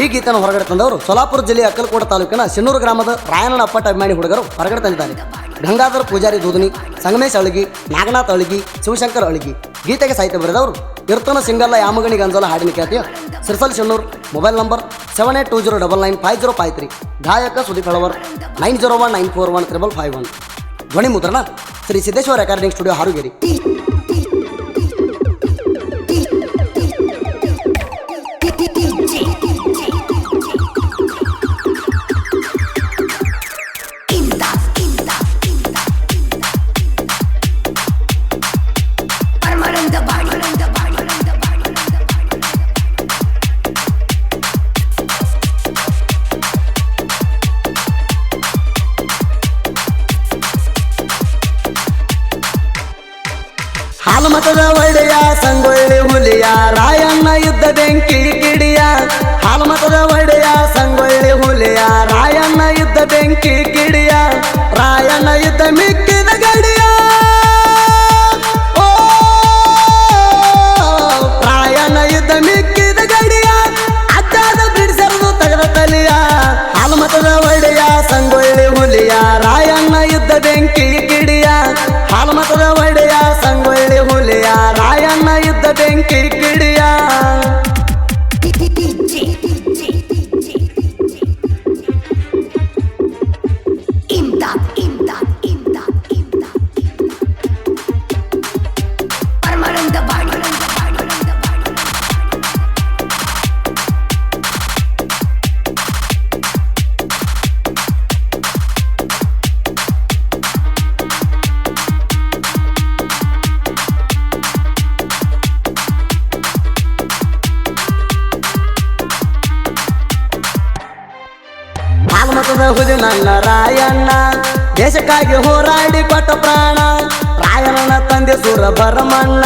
ಈ ಗೀತೆಯನ್ನು ಹೊರಗಡೆ ತಂದವರು ಸೋಲಾಪುರ ಜಿಲ್ಲೆಯ ಅಕ್ಕಲಕೋಟ ತಾಲೂಕಿನ ಸಿನ್ನೂರು ಗ್ರಾಮದ ರಾಯಣ್ಣನ ಅಪ್ಪಟ ಅಭಿಮಾನಿ ಹುಡುಗರು ಹೊರಗಡೆ ತಂದಿದ್ದಾರೆ ಗಂಗಾಧರ ಪೂಜಾರಿ ದೂದನಿ, ಸಂಗಮೇಶ್ ಅಳಗಿ, ನಾಗನಾಥ್ ಅಳಗಿ, ಶಿವಶಂಕರ್ ಅಳಗಿ. ಗೀತೆಗೆ ಸಾಹಿತ್ಯ ಬರೆದವರು ಇರ್ತನ ಸಿಂಗಲ್ಲ ಯಾಮಗಣಿ ಗಂಜಲ ಹಾಡಿನ ಖ್ಯಾತಿಯ Sirsal Shennur mobile number seven eight two zero double nine five zero five three. ಗಾಯಕ Sudeep Halavar, nine zero one nine four one triple five one. ಧ್ವನಿ ಮುದ್ರಣ ಶ್ರೀ ಸಿದ್ದೇಶ್ವರ ರೆಕಾರ್ಡಿಂಗ್ ಸ್ಟುಡಿಯೋ ಹಾರುಗೇರಿ. ಯುದ್ಧ ಬೆಂಕಿ ಕಿಡಿಯ ಹಾಲುಮತದ ಒಡೆಯ ಸಂಗೊಳ್ಳಿ ಹುಲಿಯ ರಾಯಣ್ಣ ಇದ್ದ ಬೆಂಕಿ ಹಾಲುಮತದ ಹುಲಿ ನನ್ನ ರಾಯಣ್ಣ. ದೇಶಕ್ಕಾಗಿ ಹೋರಾಡಿ ಕೊಟ್ಟ ಪ್ರಾಣ. ರಾಯಣ್ಣ ತಂದೆ ಸುರ ಭರಮಣ್ಣ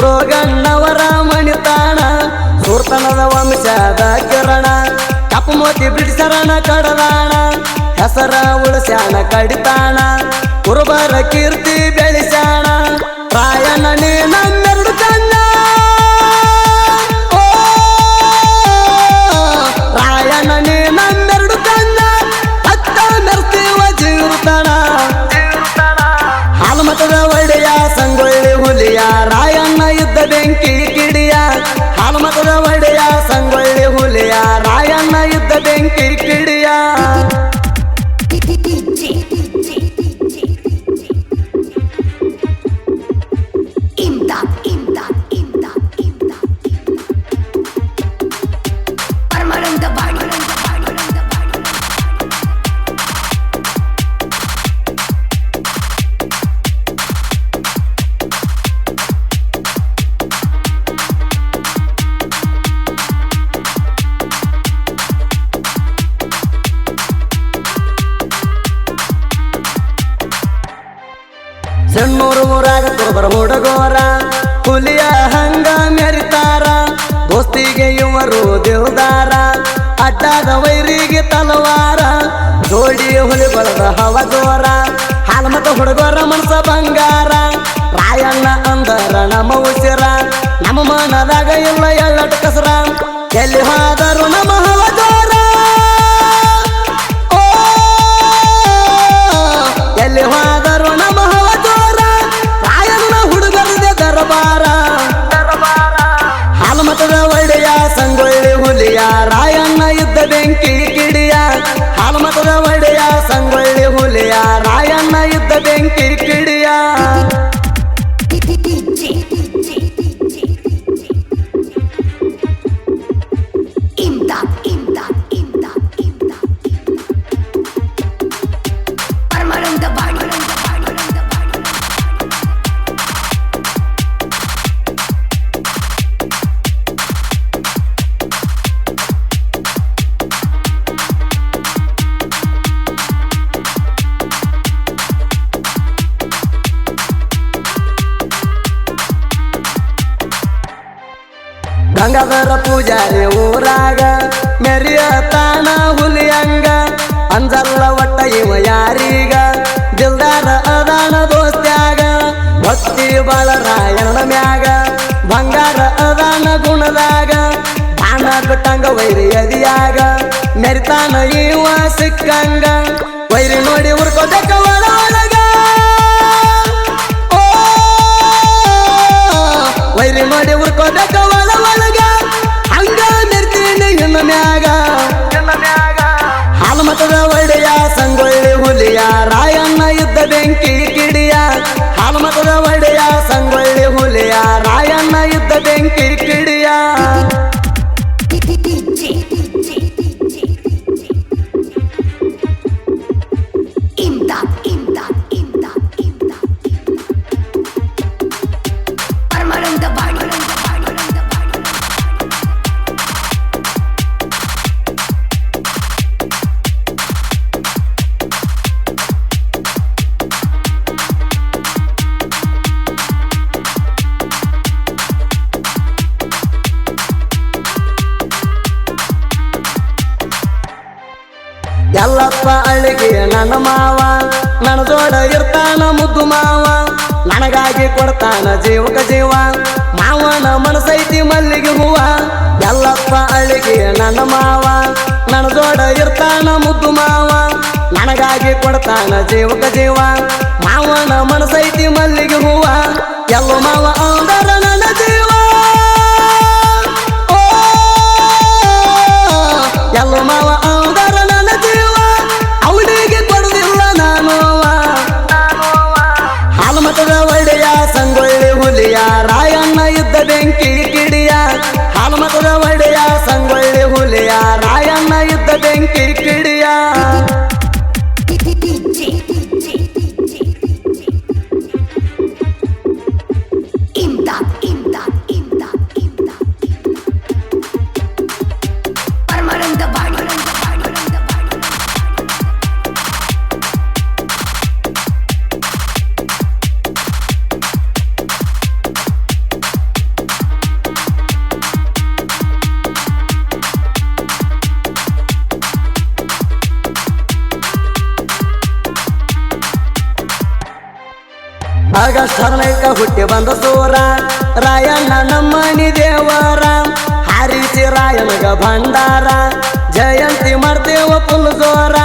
ರೋಗಣ್ಣವರ ಮಣಿತಾಣ ಸೂರ್ತನದ ವಂಶದ ಕಿರಣ. ಕಪ್ಪು ಮೋತಿ ಬ್ರಿಟಿಷರನ ಕಡಲಾಣ ಹೆಸರ ಉಳಿಸ್ಯಾಣ ಕಡಿತಾಣ. ಕುರುಬರ ಕೀರ್ತಿ ಬೆಳೆಸ್ಯಾಣ. ಅಡ್ಡಾದ ವೈರಿಗೆ ತಲವಾರ. ಜೋಡಿ ಹುಲಿ ಬಳದ ಹವ ಜೋರ ಹಾಲ್ಮತ ಹುಡುಗೋರ ಮನಸ ಬಂಗಾರ. ರಾಯಣ್ಣ ಅಂದರ ನಮ್ಮ ಉಸಿರ, ನಮ್ಮ ಮನದಾಗ ಇಲ್ಲ ಎಲ್ಲ ಕಸರ. ಎಲ್ಲಿ ಹೋದರು ನಮ್ಮ ಹವ ಗಂಗಾಧರ ಪೂಜಾರಿ ಊರಾಗ ಮೆರಿಯ ತಾಣ ಹುಲಿಯಂಗ, ಅಂಜಲ್ಲ ಒಟ್ಟ ಇವ ಯಾರೀಗ, ದಿಲ್ದಾರ ಅದಾನ ದೋಸ್ತ್ಯಾಗ, ಭಕ್ತಿ ಬಾಳ ರಾಯಣ ಮ್ಯಾಗ, ಬಂಗಾರ ಅದಾನ ಗುಣದಾಗ ಬಾಣ ಕೊಟ್ಟಂಗ ವೈರಿ ಅದಿಯಾಗ, ಮೆರಿತಾನ ಇವ ಸಿಕ್ಕಂಗ, ವೈರಿ ನೋಡಿ ಉರ್ಕೋಬೇಕ ವೈರಿ ಮಾಡಿ ಉರ್ಕೋಬೇಕ ಒಳ ಹಂಗ ಇನ್ನ ಮ್ಯಾಗ ಹಾಲಮತದ ಒಡೆಯ, ಸಂಗೊಳ್ಳಿ ಹುಲಿಯ, ರಾಯಣ್ಣ ಇದ್ದ ಬೆಂಕಿ ಕಿಡಿಯ. ಹಾಲಮತದ ಒಡೆಯ, ಸಂಗೊಳ್ಳಿ ಹುಲಿಯ, ರಾಯಣ್ಣ ಇದ್ದ ಬೆಂಕಿ ಕಿಡಿಯ. ಎಲ್ಲಪ್ಪ ನನ್ನ ಮಾವ, ನನ್ನ ಜೋಡ ಇರ್ತಾನ ಮುದ್ದು ಮಾವ. ನನಗಾಗಿ ಕೊಡ್ತಾನ ಜೀವಕ ಜೀವ. ಮಾವನ ಮನಸೈತಿ ಮಲ್ಲಿಗೆ ಹೂವ. ಎಲ್ಲಪ್ಪ ಅಳಿಗೆ ನನ್ನ ಮಾವ, ನನ್ನ ಜೋಡ ಇರ್ತಾನ ಮುದ್ದು ಮಾವ. ನನಗಾಗಿ ಕೊಡ್ತಾನ ಜೀವಕ ಜೀವ. ಮಾವನ ಮನಸೈತಿ ಮಲ್ಲಿಗೆ ಹೂವ. ಎಲ್ಲ ಮಾವ ಅಂದರ ಆಗಸ್ಟ್ ಶರಣೈಕ ಹುಟ್ಟಿ ಬಂದ ಸೂರ. ರಾಯಣ್ಣ ನಮ್ಮನಿ ದೇವರ, ಹಾರಿಸಿ ರಾಯನಗ ಭಂಡಾರ. ಜಯಂತಿ ಮಾಡ್ತೇವ ಪುಲ್ ಜೋರ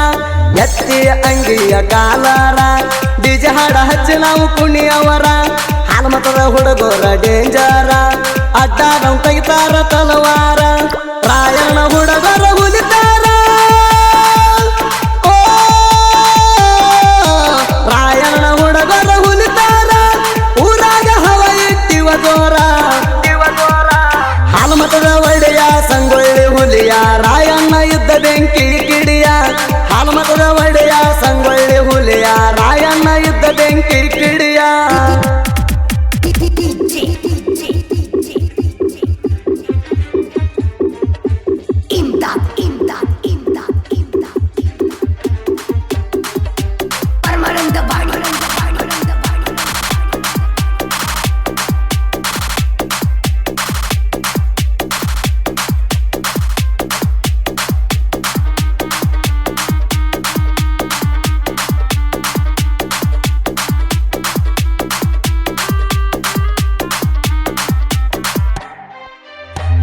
ಎತ್ತಿಯ ಅಂಗಿಯ ಕಾಲಾರ. ಬೀಜ ಹಾಡ ಹಚ್ಚಿ ನಾವು ಕುಣಿಯವರ ಹಾಲ್ಮತದ ಹುಡುಗರ ಡೇಂಜರ. ಅಡ್ಡ ತೆಗಿತಾರ ತಲವಾರ. ರಾಯಣ್ಣ ಹಾಲಮತದ ಒಡೆಯ ಸಂಗೊಳ್ಳಿ ಹುಲಿಯ, ರಾಯಣ್ಣ ಇದ್ದ ಬೆಂಕಿ ಕಿಡಿಯ. ಹಾಲಮತದ ಒಡೆಯ ಸಂಗೊಳ್ಳಿ ಹುಲಿಯ, ರಾಯಣ್ಣ ಇದ್ದ ಬೆಂಕಿ ಕಿಡಿಯ.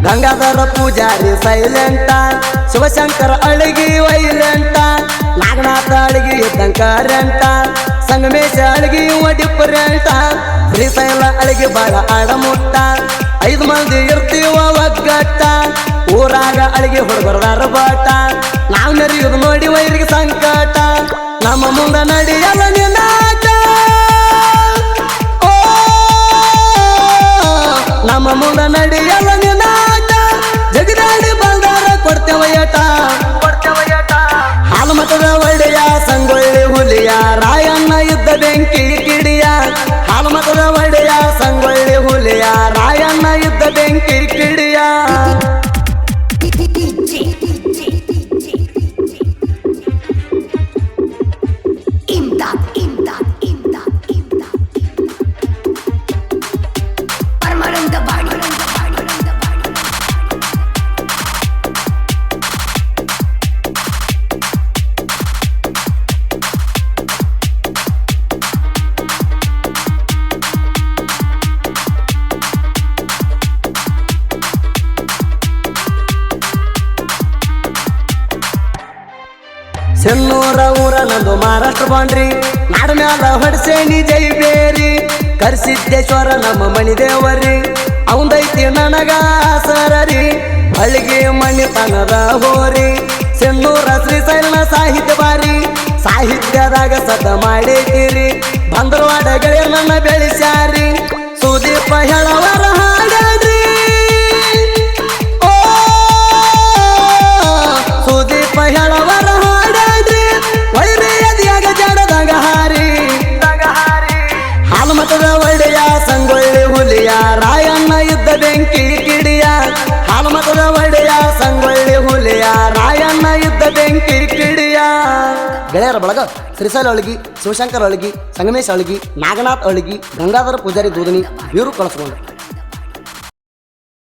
ಗಂಗಾಧರ ಪೂಜಾರಿ ಸೈಲೆಂಟ ಶಿವಶಂಕರ ಅಳಗಿ ವೈಲೆಂಟ ನಾಗನಾಥ ಅಳಗಿ ಇದ್ದಂಕ ರೆಂಟ ಸಂಗಮೇಶ ಅಳಗಿ ಡಿಫರೆಂಟ ಶ್ರೀಶೈಲ ಅಳಗಿ ಬಾಳ ಆಡಮುಟ್ಟ. ಐದು ಮಂದಿ ಇರ್ತೀವ ಒಗ್ಗಟ್ಟ. ಊರಾಗ ಅಳಗಿ ಹುಡುಗರದಾರ ಬಾಟ ನಾವ್ ನರಿಯುದು ನೋಡಿ ವೈರಿಗೆ ಸಂಕಟ. ನಮ್ಮ ಮುಂದ ನಡೆಯಲ್ಲ ನಿನ್ನಾಟ ಓ, ನಮ್ಮ ಮುಂದ ನಡೆಯಲ್ಲ ಹಾಲಮತದ ಒಳ್ಳೆಯ, ಸಂಗೊಳ್ಳಿ ಹುಲಿಯ, ರಾಯಣ್ಣ ಇದ್ದ ಬೆಂಕಿ ಕಿಡಿಯ. ಹಾಲಮತದ ಒಳ್ಳೆಯ, ಸಂಗೊಳ್ಳಿ ಹುಲಿಯ, ರಾಯಣ್ಣ ಇದ್ದ ಬೆಂಕಿ ಚೆನ್ನೂರ ಊರ ನಂದು ಮಹಾರಾಷ್ಟ್ರ ಬಾಂಡ್ರಿ. ನಾಡ ಮ್ಯಾಲ ಹೊಡ್ಸೇನಿ ಜೈ ಬೇರಿ. ಕರ್ಸಿದ್ದೇಶ್ವರ ನಮ್ಮ ಮಣಿದೇವರಿ ಅವಂದೈತಿ ನನಗ ಸರರಿ ಹಳಿಗೆ ಮಣಿತನದ ಹೋರಿ. ಚೆನ್ನೂರ ಶ್ರೀಶೈಲ ಸಾಹಿತ್ಯ ಬಾರಿ. ಸಾಹಿತ್ಯದಾಗ ಸದ್ದ ಮಾಡಿದ್ದೀರಿ. ಬಂದರು ಗೆಳೆಯ ನನ್ನ ಬೆಳೆಸ್ಯಾರಿ. ಸುದೀಪ ಹೇಳವರ ಹಾಲಮತದ ಒಳ್ಳೆಯ, ಸಂಗೊಳ್ಳಿ ಹುಲಿಯ, ರಾಯಣ್ಣ ಇದ್ದ ಬೆಂಕಿ ಕಿಡಿಯ. ಹಾಲಮತದ ಒಳ್ಳೆಯ, ಸಂಗೊಳ್ಳಿ ಹುಲಿಯ, ರಾಯಣ್ಣ ಇದ್ದ ಬೆಂಕಿ ಕಿಡಿಯ. ಗೆಳೆಯರ ಬಳಗ ಶ್ರೀಶೈಲ ಅಳಗಿ ಶಿವಶಂಕರ್ ಅಳಗಿ, ಸಂಗಮೇಶ್ ಅಳಗಿ, ನಾಗನಾಥ್ ಅಳಗಿ, ಗಂಗಾಧರ ಪೂಜಾರಿ ದೂದನಿ, ಇವರು ಕಳಿಸ್ಕೊಂಡು